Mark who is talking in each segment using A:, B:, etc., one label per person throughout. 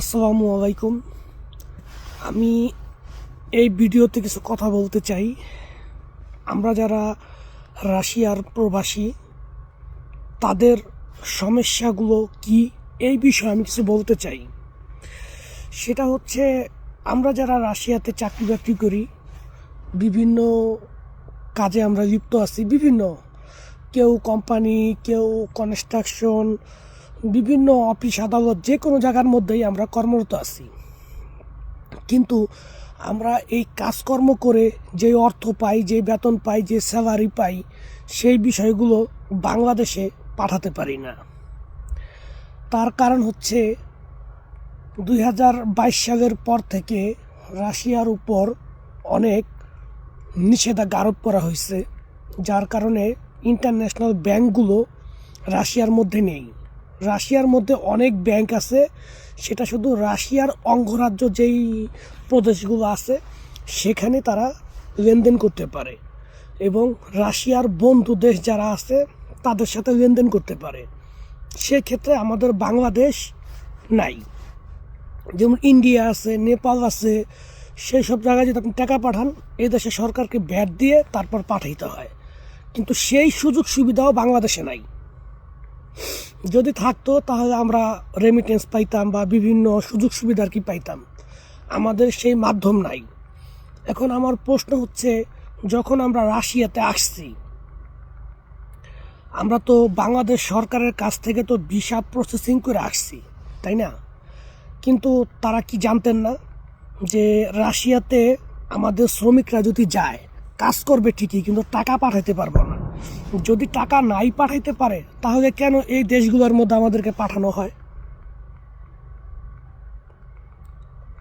A: আসসালামু আলাইকুম। আমি এই ভিডিওতে কিছু কথা বলতে চাই। আমরা যারা রাশিয়ার প্রবাসী, তাদের সমস্যাগুলো কি এই বিষয়ে আমি কিছু বলতে চাই। সেটা হচ্ছে, আমরা যারা রাশিয়াতে চাকরি বাকরি করি, বিভিন্ন কাজে আমরা লিপ্ত আছি। বিভিন্ন, কেউ কোম্পানি কেউ কনস্ট্রাকশন বিভিন্ন অফিস আদালত যে কোনো জায়গার মধ্যেই আমরা কর্মরত আছি। কিন্তু আমরা এই কাজকর্ম করে যে অর্থ পাই, যে বেতন পাই, যে স্যালারি পাই, সেই বিষয়গুলো বাংলাদেশে পাঠাতে পারি না। তার কারণ হচ্ছে দু হাজার বাইশ সালের পর থেকে রাশিয়ার উপর অনেক নিষেধাজ্ঞা আরোপ করা হয়েছে, যার কারণে ইন্টারন্যাশনাল ব্যাংকগুলো রাশিয়ার মধ্যে নেই। রাশিয়ার মধ্যে অনেক ব্যাংক আছে। সেটা শুধু রাশিয়ার অঙ্গরাজ্য যেই প্রদেশগুলো আছে, সেখানে তারা লেনদেন করতে পারে। এবং রাশিয়ার বন্ধু দেশ যারা আছে, তাদের সাথে লেনদেন করতে পারে। সেক্ষেত্রে আমাদের বাংলাদেশ নাই। যেমন ইন্ডিয়া আছে, নেপাল আছে সেই সব জায়গায় যদি আপনি টাকা পাঠান, এই দেশে সরকারকে ব্যাট দিয়ে তারপর পাঠাইতে হয়। কিন্তু সেই সুযোগ সুবিধাও বাংলাদেশে নাই। যদি থাকতো, তাহলে আমরা রেমিটেন্স পাইতাম বা বিভিন্ন সুযোগ সুবিধার কি পাইতাম। আমাদের সেই মাধ্যম নাই। এখন আমার প্রশ্ন হচ্ছে, যখন আমরা রাশিয়াতে আসছি, আমরা তো বাংলাদেশ সরকারের কাছ থেকে তো ভিসা প্রসেসিং করে আসছি, তাই না? কিন্তু তারা কি জানতেন না যে রাশিয়াতে আমাদের শ্রমিকরা যদি যায়, কাজ করবে ঠিকই, কিন্তু টাকা পাঠাতে পারব না। যদি টাকা নাই পাঠাইতে পারে, তাহলে কেন এই দেশগুলোর মধ্যে আমাদেরকে পাঠানো হয়?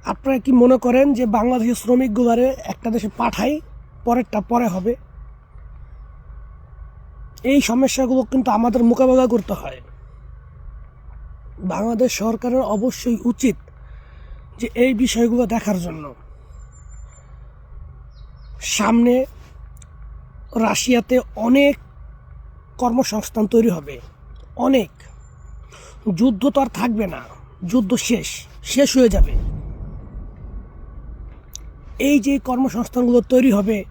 A: আপনারা কি মনে করেন যে বাংলাদেশের শ্রমিকগুলারে একটা দেশে পাঠাই, পরেরটা পরে হবে? এই সমস্যাগুলো কিন্তু আমাদের মোকাবেলা করতে হয়। বাংলাদেশ সরকারের অবশ্যই উচিত যে এই বিষয়গুলো দেখার জন্য। সামনে রাশিয়াতে অনেক কর্মসংস্থান তৈরি হবে। অনেক। যুদ্ধ তো আর থাকবে না। যুদ্ধ শেষ। শেষ হয়ে যাবে। এই যে কর্মসংস্থানগুলো তৈরি হবে,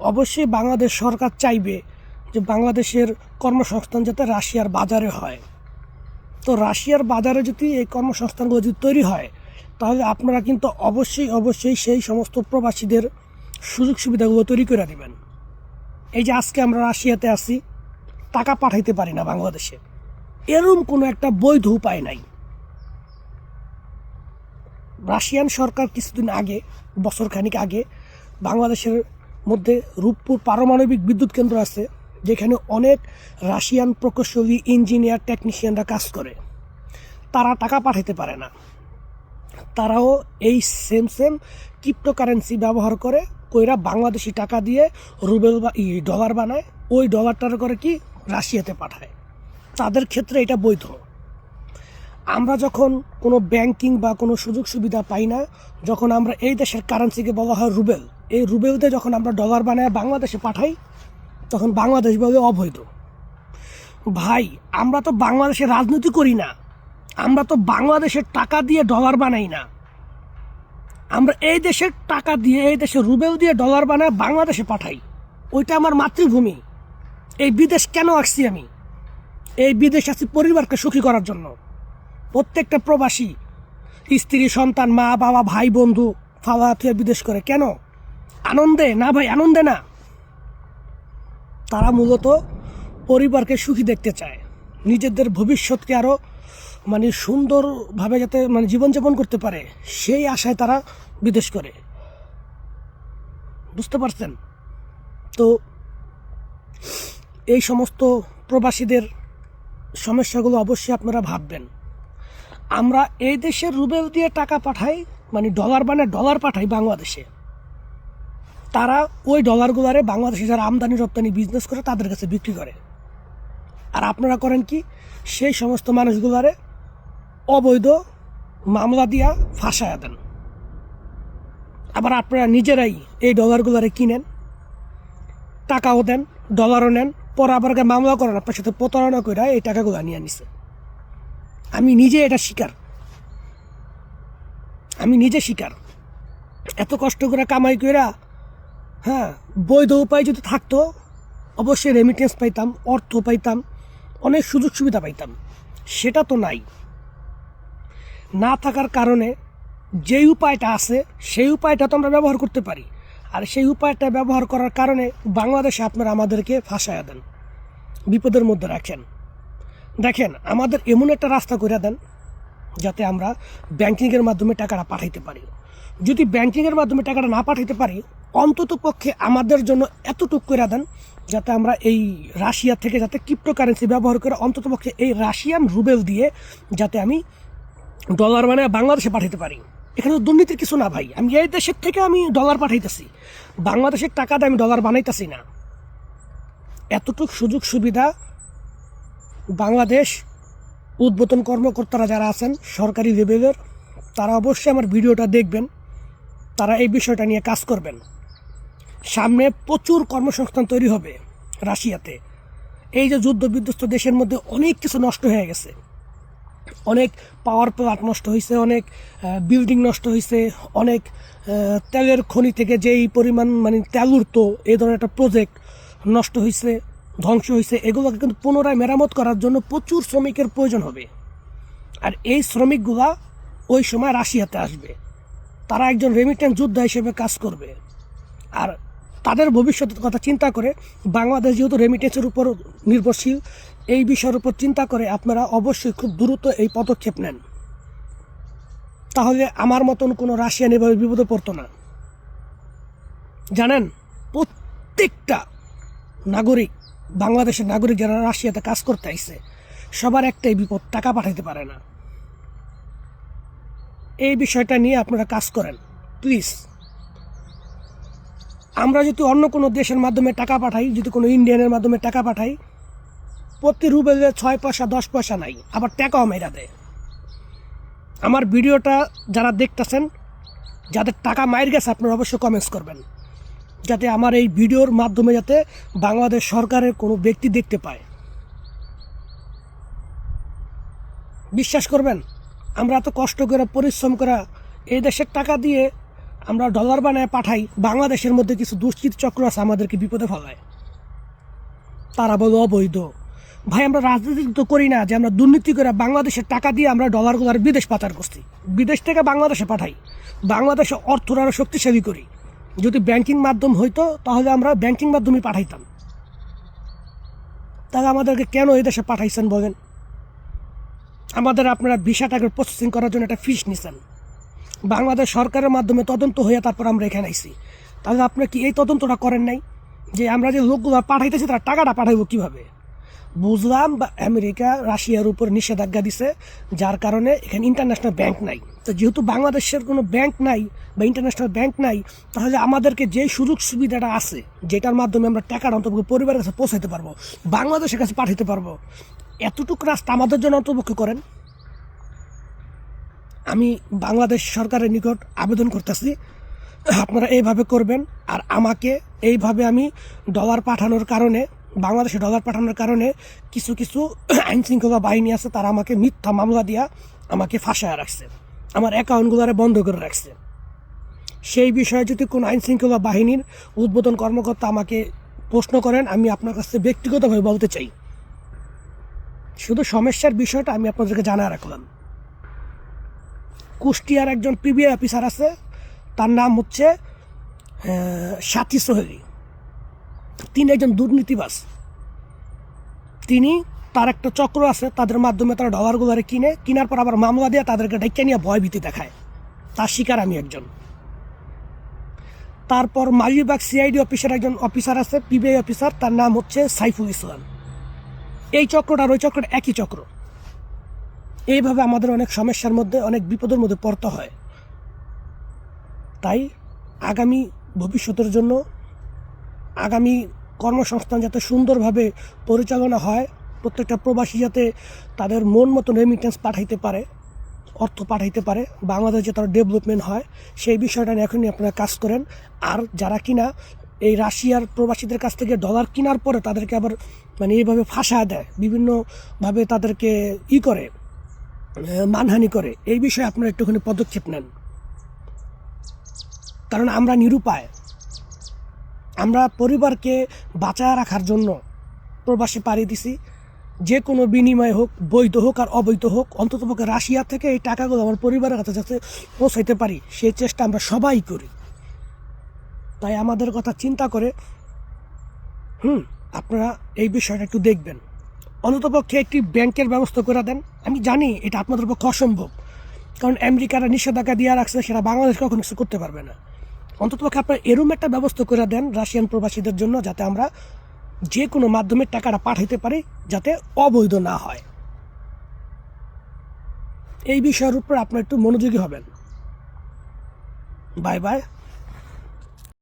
A: অবশ্যই বাংলাদেশ সরকার চাইবে যে বাংলাদেশের কর্মসংস্থান যাতে রাশিয়ার বাজারে হয়। তো রাশিয়ার বাজারে যদি এই কর্মসংস্থানগুলো যদি তৈরি হয়, তাহলে আপনারা কিন্তু অবশ্যই অবশ্যই সেই সমস্ত প্রবাসীদের সুযোগ সুবিধাগুলো তৈরি করে দেবেন। এই যে আজকে আমরা রাশিয়াতে আছি, টাকা পাঠাইতে পারি না বাংলাদেশে। এরম কোনো একটা বৈধ উপায় নাই। রাশিয়ান সরকার কিছুদিন আগে, বছরখানিক আগে, বাংলাদেশের মধ্যে রূপপুর পারমাণবিক বিদ্যুৎ কেন্দ্র আছে, যেখানে অনেক রাশিয়ান প্রকৌশলী, ইঞ্জিনিয়ার টেকনিশিয়ানরা কাজ করে। তারা টাকা পাঠাতে পারে না। তারাও এই সেম সেম ক্রিপ্টোকারেন্সি ব্যবহার করে কইরা বাংলাদেশি টাকা দিয়ে রুবেল বা ই ডলার বানায়, ওই ডলারটার করে কি রাশিয়াতে পাঠায়। তাদের ক্ষেত্রে এটা বৈধ। আমরা যখন কোনো ব্যাংকিং বা কোনো সুযোগ সুবিধা পাই না, যখন আমরা এই দেশের কারেন্সিকে বলা হয় রুবেল, এই রুবেলতে যখন আমরা ডলার বানায় বাংলাদেশে পাঠাই, তখন বাংলাদেশ বলে অবৈধ। ভাই, আমরা তো বাংলাদেশে রাজনীতি করি না। আমরা তো বাংলাদেশের টাকা দিয়ে ডলার বানাই না। আমরা এই দেশের টাকা দিয়ে, এই দেশের রুবেল দিয়ে ডলার বানায় বাংলাদেশে পাঠাই। ওইটা আমার মাতৃভূমি। এই বিদেশ কেন আসছি আমি? এই বিদেশ আসছি পরিবারকে সুখী করার জন্য। প্রত্যেকটা প্রবাসী, স্ত্রী, সন্তান, মা, বাবা, ভাই, বন্ধু ফাওয়া বিদেশ করে কেন? আনন্দে? না ভাই, আনন্দে না। তারা মূলত পরিবারকে সুখী দেখতে চায়। নিজেদের ভবিষ্যৎকে আরও মানে সুন্দরভাবে যাতে মানে জীবনযাপন করতে পারে। সেই আশায় তারা বিদেশ করে। বুঝতে পারছেন? তো এই সমস্ত প্রবাসীদের সমস্যাগুলো অবশ্যই আপনারা ভাববেন। আমরা এই দেশের রুবেল দিয়ে টাকা পাঠাই মানে ডলার মানে ডলার পাঠাই বাংলাদেশে। তারা ওই ডলারগুলারে বাংলাদেশে যারা আমদানি রপ্তানি বিজনেস করে তাদের কাছে বিক্রি করে। আর আপনারা করেন কি? সেই সমস্ত মানুষগুলারে অবৈধ মামলা দিয়া ফাঁসায়া দেন। আবার আপনারা নিজেরাই এই ডলারগুলারে কিনেন, টাকাও দেন ডলারও নেন, পরে আবার মামলা করেন, আপনার সাথে প্রতারণা করে এই টাকাগুলো নিয়ে নিছে আমি নিজে এটা শিকার। আমি নিজে শিকার। এত কষ্ট করে কামাই কইরা হ্যাঁ বৈধ উপায় যদি থাকতো, অবশ্যই রেমিটেন্স পাইতাম, অর্থ পাইতাম, অনেক সুযোগ সুবিধা পাইতাম। সেটা তো নাই। না থাকার কারণে যেই উপায়টা আছে, সেই উপায়টা তো আমরা ব্যবহার করতে পারি। আর সেই উপায়টা ব্যবহার করার কারণে বাংলাদেশে আপনারা আমাদেরকে ফাঁসায়া দেন, বিপদের মধ্যে রাখেন। দেখেন, আমাদের এমন একটা রাস্তা করে দেন, যাতে আমরা ব্যাংকিংয়ের মাধ্যমে টাকাটা পাঠাইতে পারি। যদি ব্যাংকিংয়ের মাধ্যমে টাকাটা না পাঠাইতে পারি, অন্তত পক্ষে আমাদের জন্য এতটুকু করে দেন, যাতে আমরা এই রাশিয়া থেকে যাতে ক্রিপ্টোকারেন্সি ব্যবহার করে অন্তত পক্ষে এই রাশিয়ান রুবেল দিয়ে যাতে আমি ডলার মানে বাংলাদেশে পাঠাইতে পারি। এখানে তো দুর্নীতির কিছু না ভাই। আমি এই দেশের থেকে আমি ডলার পাঠাইতেছি। বাংলাদেশের টাকাতে আমি ডলার বানাইতেছি না। এতটুকু সুযোগ সুবিধা বাংলাদেশ উদ্বোধন কর্মকর্তারা যারা আছেন, সরকারি লেভেলের তারা অবশ্যই আমার ভিডিওটা দেখবেন। তারা এই বিষয়টা নিয়ে কাজ করবেন। সামনে প্রচুর কর্মসংস্থান তৈরি হবে রাশিয়াতে। এই যে যুদ্ধ বিধ্বস্ত দেশের মধ্যে অনেক কিছু নষ্ট হয়ে গেছে। অনেক পাওয়ার প্লান্ট নষ্ট হয়েছে অনেক বিল্ডিং নষ্ট হয়েছে অনেক তেলের খনি থেকে যেই পরিমাণ মানে তেল উঠতো, এই ধরনের একটা প্রজেক্ট নষ্ট হয়েছে ধ্বংস হয়েছে এগুলোকে কিন্তু পুনরায় মেরামত করার জন্য প্রচুর শ্রমিকের প্রয়োজন হবে। আর এই শ্রমিকগুলা ওই সময় রাশিয়াতে আসবে। তারা একজন রেমিটেন্স যোদ্ধা হিসেবে কাজ করবে। আর তাদের ভবিষ্যতের কথা চিন্তা করে বাংলাদেশ যেহেতু রেমিটেন্সের উপর নির্ভরশীল, এই বিষয়ের উপর চিন্তা করে আপনারা অবশ্যই খুব দ্রুত এই পদক্ষেপ নেন। তাহলে আমার মতন কোনো রাশিয়ান এভাবে বিপদে পড়তো না। জানেন, প্রত্যেকটা নাগরিক, বাংলাদেশের নাগরিক যারা রাশিয়াতে কাজ করতে আইছে, সবার একটাই বিপদ, টাকা পাঠাইতে পারে না। এই বিষয়টা নিয়ে আপনারা কাজ করেন প্লিজ আমরা যদি অন্য কোনো দেশের মাধ্যমে টাকা পাঠাই, যদি কোনো ইন্ডিয়ানের মাধ্যমে টাকা পাঠাই, প্রতি রুবেলে ছয় পয়সা, দশ পয়সা নাই, আবার টাকাও মেরা দেয়। আমার ভিডিওটা যারা দেখতেছেন, যাদের টাকা মায়ের গেছে, আপনারা অবশ্যই কমেন্টস করবেন, যাতে আমার এই ভিডিওর মাধ্যমে যাতে বাংলাদেশ সরকারের কোনো ব্যক্তি দেখতে পায়। বিশ্বাস করবেন, আমরা এত কষ্ট করে, পরিশ্রম করা এই দেশের টাকা দিয়ে আমরা ডলার বানায় পাঠাই, বাংলাদেশের মধ্যে কিছু দুষ্কৃত চক্র আছে আমাদেরকে বিপদে ফেলায়। তারা বলে অবৈধ। ভাই, আমরা রাজনীতি তো করি না, যে আমরা দুর্নীতি করে বাংলাদেশের টাকা দিয়ে আমরা ডলারগুলো আর বিদেশ পাচার করছি। বিদেশ থেকে বাংলাদেশে পাঠাই। বাংলাদেশে অর্থটা আরও শক্তিশালী করি। যদি ব্যাংকিং মাধ্যম হইতো, তাহলে আমরা ব্যাংকিং মাধ্যমে পাঠাইতাম। তাহলে আমাদেরকে কেন এই দেশে পাঠাইছেন বলেন? আমাদের আপনারা ভিসা টাকার প্রসেসিং করার জন্য একটা ফিস নিছেন। বাংলাদেশ সরকারের মাধ্যমে তদন্ত হয়ে তারপর আমরা এখানে আইছি। তাহলে আপনারা কি এই তদন্তটা করেন নাই? যে আমরা যে লোকগুলো পাঠাইতেছি, তারা টাকাটা পাঠাইবো কীভাবে? বুঝলাম বা আমেরিকা, রাশিয়ার উপর নিষেধাজ্ঞা দিছে, যার কারণে এখানে ইন্টারন্যাশনাল ব্যাংক নাই। তো যেহেতু বাংলাদেশের কোনো ব্যাংক নাই বা ইন্টারন্যাশনাল ব্যাংক নাই, তাহলে আমাদেরকে যে সুযোগ সুবিধাটা আছে, যেটার মাধ্যমে আমরা টাকাটা অন্তর্ভুক্ত পরিবারের কাছে পৌঁছাতে পারব, বাংলাদেশের কাছে পাঠাতে পারব, এতটুকু রাস্তা আমাদের জন্য অন্তর্ভুক্ত করেন। আমি বাংলাদেশ সরকারের নিকট আবেদন করতেছি, আপনারা এইভাবে করবেন। আর আমাকে এইভাবে আমি ডলার পাঠানোর কারণে, বাংলাদেশে ডলার পাঠানোর কারণে কিছু কিছু আইন শৃঙ্খলা বাহিনী আছে, তারা আমাকে মিথ্যা মামলা দিয়া আমাকে ফাঁসায় রাখছে, আমার অ্যাকাউন্টগুলোরে বন্ধ করে রাখছে। সেই বিষয়ে যদি কোনো আইন শৃঙ্খলা বাহিনীর উদ্বোধন কর্মকর্তা আমাকে প্রশ্ন করেন, আমি আপনার কাছে ব্যক্তিগতভাবে বলতে চাই। শুধু সমস্যার বিষয়টা আমি আপনাদেরকে জানা রাখলাম। কুষ্টিয়ার একজন পিবিআই অফিসার আছে, তার নাম হচ্ছে সাথী সোহেলি। তিনি একজন দুর্নীতিবাস তিনি তার একটা চক্র আছে, তাদের মাধ্যমে তারা ডলারগুলারে কিনে, কেনার পর আবার মামলা দিয়ে তাদেরকে ডেকে নিয়ে ভয়ভীতি দেখায়। তার শিকার আমি একজন। তারপর মালিবাগ সিআইডি অফিসের একজন অফিসার আছে, পিবিআই অফিসার, তার নাম হচ্ছে সাইফুল ইসলাম। এই চক্রটা আর ওই চক্রটা একই চক্র। এইভাবে আমাদের অনেক সমস্যার মধ্যে, অনেক বিপদের মধ্যে পড়তে হয়। তাই আগামী ভবিষ্যতের জন্য আগামী কর্মসংস্থান যাতে সুন্দরভাবে পরিচালনা হয়, প্রত্যেকটা প্রবাসী যাতে তাদের মন মতো রেমিটেন্স পাঠাইতে পারে, অর্থ পাঠাইতে পারে, বাংলাদেশ যে তার ডেভেলপমেন্ট হয়, সেই বিষয়টা নিয়ে এখনই আপনারা কাজ করেন। আর যারা কিনা এই রাশিয়ার প্রবাসীদের কাছ থেকে ডলার কেনার পরে তাদেরকে আবার মানে এইভাবে ফাঁসা দেয়, বিভিন্নভাবে তাদেরকে ই করে। মানহানি করে। এই বিষয়ে আপনারা একটুখানি পদক্ষেপ নেন। কারণ আমরা নিরুপায়। আমরা পরিবারকে বাঁচায় রাখার জন্য প্রবাসী পাড়ি দিছি। যে কোনো বিনিময় হোক, বৈধ হোক আর অবৈধ হোক, অন্ততপক্ষে রাশিয়া থেকে এই টাকাগুলো আমার পরিবারের কাছে যাতে পৌঁছাইতে পারি সেই চেষ্টা আমরা সবাই করি। তাই আমাদের কথা চিন্তা করে, হুম, আপনারা এই বিষয়টা একটু দেখবেন। অন্ততপক্ষে একটি ব্যাংকের ব্যবস্থা করে দেন। আমি জানি এটা আপনাদের পক্ষে অসম্ভব, কারণ আমেরিকারা নিষেধাজ্ঞা দিয়ে রাখছে, সেটা বাংলাদেশ কখনো কিছু করতে পারবে না। অন্ততপক্ষে আপনার এরম একটা ব্যবস্থা করে দেন রাশিয়ান প্রবাসীদের জন্য, যাতে আমরা যে কোনো মাধ্যমে টাকাটা পাঠাইতে পারি, যাতে অবৈধ না হয়। এই বিষয়ের উপর আপনার একটু মনোযোগী হবেন। Bye bye.